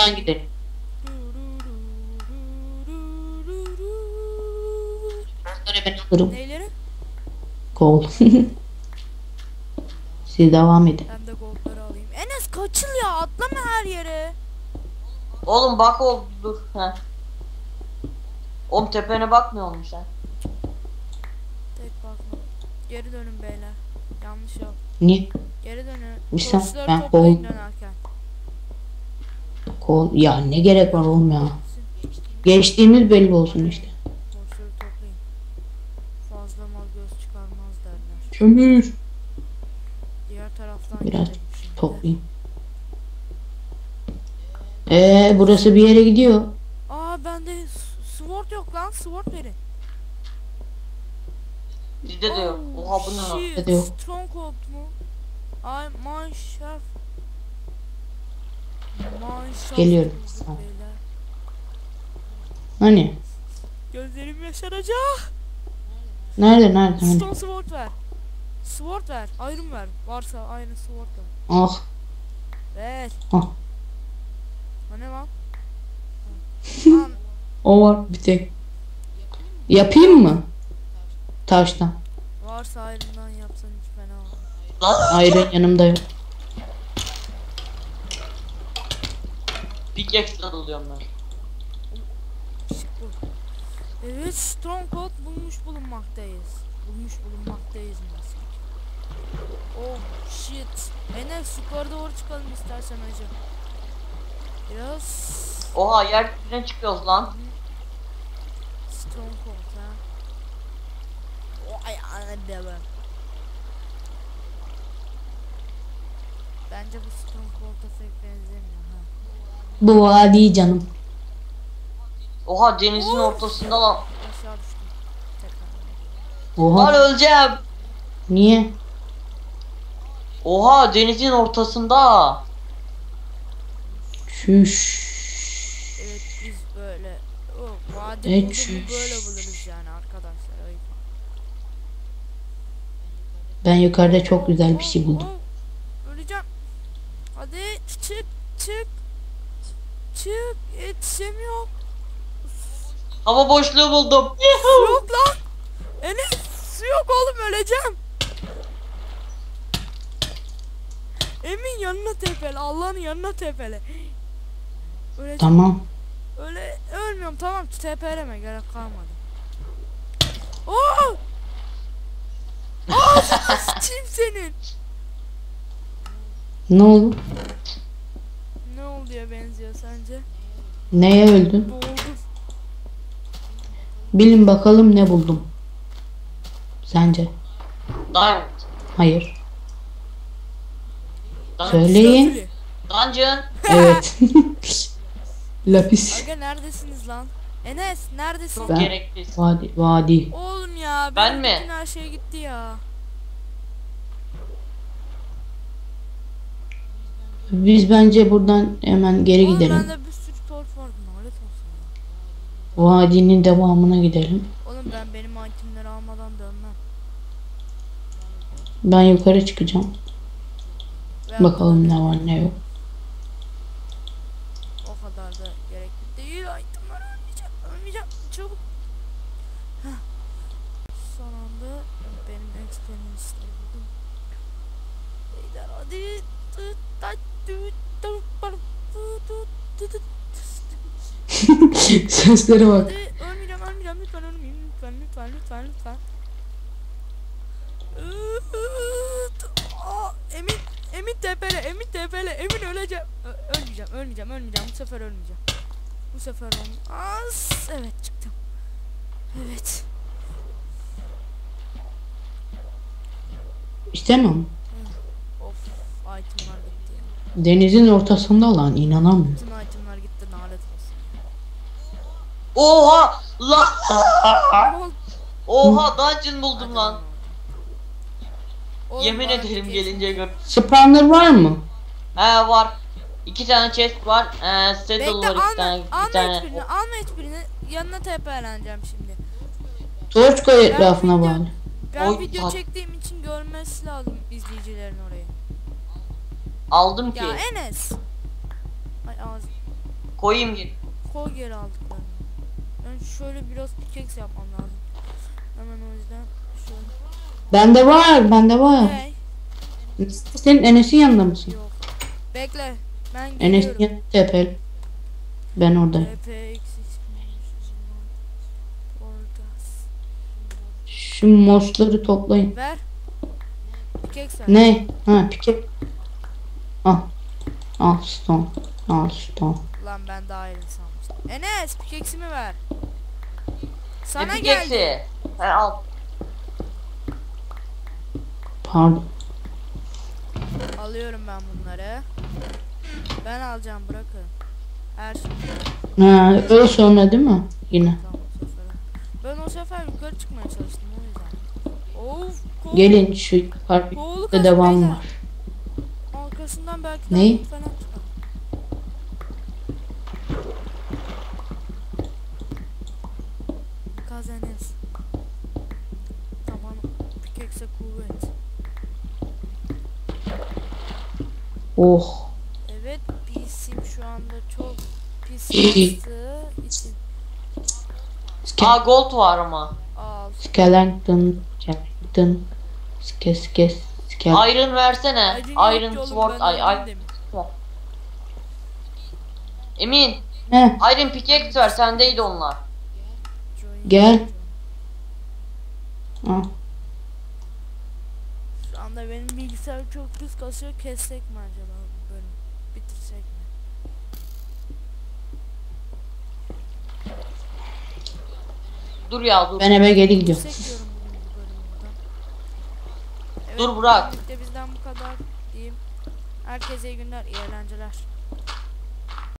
taraftan gidelim. Böyle ben alırım. Neyleri? Kol. Siz devam edin. Ben de goldları alayım. Enes kaçıl ya atlama her yere. Oğlum bak oldu dur. Heh. Oğlum tepene bakmıyor musun sen? Tek bakma. Geri dönün beyler. Yanlış yol. Niye? Geri dönün. Bir sen- ben kol- dönerken. Kol. Ya ne gerek var oğlum ya. Geçtiğimiz belli olsun işte. Fazla mal göz çıkarmaz derler. Kömür. Diğer taraftan Biraz. Toplayayım. Ee burası bir yere gidiyor. Aa bende sword yok lan. Sword verin. Bizde de yok. Oh, Oha bu ne lan? Bizde de yok. Stronghold mu? Ay mineshaft. Mineshaft Geliyorum. Hani? Gözlerim yaşaracak. Nerede nerede hani? Stone sword ver. Sword ver. Iron ver. Varsa aynı sword ver. Ah. Ver. Ah. O ne lan? Lan O var bir tek. Yapayım mı? Taştan. varsa ayrımdan yapsan hiç fena olmaz. Lan yanımda yok. Pickaxe alıyorum ben. Şık bu. Evet Stronghold bulmuş bulunmaktayız. Bulmuş bulunmaktayız mesela. Oh shit. Enes yukarı doğru çıkalım istersen hacı. Biraz Oha yer dibine çıkıyoruz lan. Stronghold ha. Vay anadolu. Bence bu Stronghold'a pek benzemiyor ha. Bu vadi canım. Oha denizin ortasında lan. Aşağı düştüm. Tekrar. Lan Oha. öleceğim. Niye? Oha denizin ortasında. Şuş. Evet biz böyle o vadi şu- böyle buluruz yani arkadaşlar. Ayıp. Ben yukarıda çok güzel bir şey buldum. Oh, Öleceğim. Hadi çık çık. Çık yetişemiyorum. Hava boşluğu buldum. Su yok lan. Enes su yok oğlum öleceğim. Emin yanına tepele. Allah'ın yanına tepele. Öleceğim. Tamam. Öyle ölmüyorum tamam tepeleme gerek kalmadı. Oo! Ağzına sıçayım senin. Ne oldu? Benziyor sence? Neye öldün? Boğuldum. Bilin bakalım ne buldum. Sence? Diamond. Hayır. Diamond. Söyleyin. Dungeon. Evet. Lapis. Aga neredesiniz lan? Enes neredesin? Çok Ben- gerekli. Vadi. Vadi. Oğlum ya Ben mi? her şey gitti ya. Biz bence buradan hemen geri Oğlum gidelim. bende bir sürü torf vardı lanet olsun ya. Vadinin devamına gidelim. Oğlum ben benim itemleri almadan dönmem. Ben yukarı çıkacağım. Ve Bakalım ne var ne yok. O kadar da gerekli değil. Itemler ölmeyeceğim. Ölmeyeceğim. Çabuk. Heh. Son anda benim experience'leri buldum. Beyler hadi. Ta- Seslere bak. Ölmeyeceğim ölmeyeceğim lütfen ölmeyeyim lütfen lütfen lütfen lütfen. Aa, Emin Emin tepele Emin tepele Emin öleceğim. Ö- ölmeyeceğim ölmeyeceğim ölmeyeceğim bu sefer ölmeyeceğim. Bu sefer olmayacak. As evet çıktım. Evet. İstemiyor musun? Of itemlar gitti ya. Denizin ortasında lan inanamıyorum. Bütün itemlar gitti lanet olsun. Oha. Ama Oha dungeon buldum lan. Oğlum Yemin ederim kesin- gelince gör. Spawner var mı? He var. İki tane chest var. Ee, saddle Bekle var iki tane. alma, Bir alma tane. hiçbirini, alma hiçbirini. Yanına TP'leneceğim şimdi. Torç koy etrafına bari. Ben Oy, video tat- çektiğim için görmesi lazım izleyicilerin orayı. Aldım ki. Ya Enes. Ay Az Koyayım git. koy geri aldıklarını. Ben şöyle biraz pickaxe yapmam lazım. Hemen o yüzden şöyle. Bende var, bende var. Hey, Senin Enes'in yanında mısın? yok. Bekle. Ben Enes'in geliyorum. yanında tepel. Ben oradayım. Şu mosları toplayın. Ver. Pickaxe. Ne? Ha pike. Al. Al stone. Al stone. Lan ben daha iyi sanmıştım. Enes pickaxe'imi ver. Sana ne geldi. He al. Pardon. Alıyorum ben bunları. Ben alacağım bırakın. Her şey. Ha, öyle sonra değil mi? Yine. Tamam o sefer. Ben o sefer yukarı çıkmaya çalıştım o yüzden. Of. Gelin şu kaç devam var. Arkasından belki Ne? falan çıkar. Kazanız. Tamam. Pickaxe kuvvet. Oh. Evet PC'm şu anda çok pis için Aa gold var ama. al. skeleton. Skeleton. Ske ske skeleton. Iron versene. Iron sword. Ay, ay. Emin. Ne? Iron pickaxe ver. Sendeydi onlar. Gel. Al. Şu anda benim bilgisayar çok pis kasıyor. Kessek mi acaba bu bölüm? Bitirsek mi? Dur ya dur. Ben eve geri gidiyorum. Bitirsek diyorum bugün bu bölümü buradan. Evet, Dur, Burak. de bizden bu kadar diyeyim. Herkese iyi günler, iyi eğlenceler.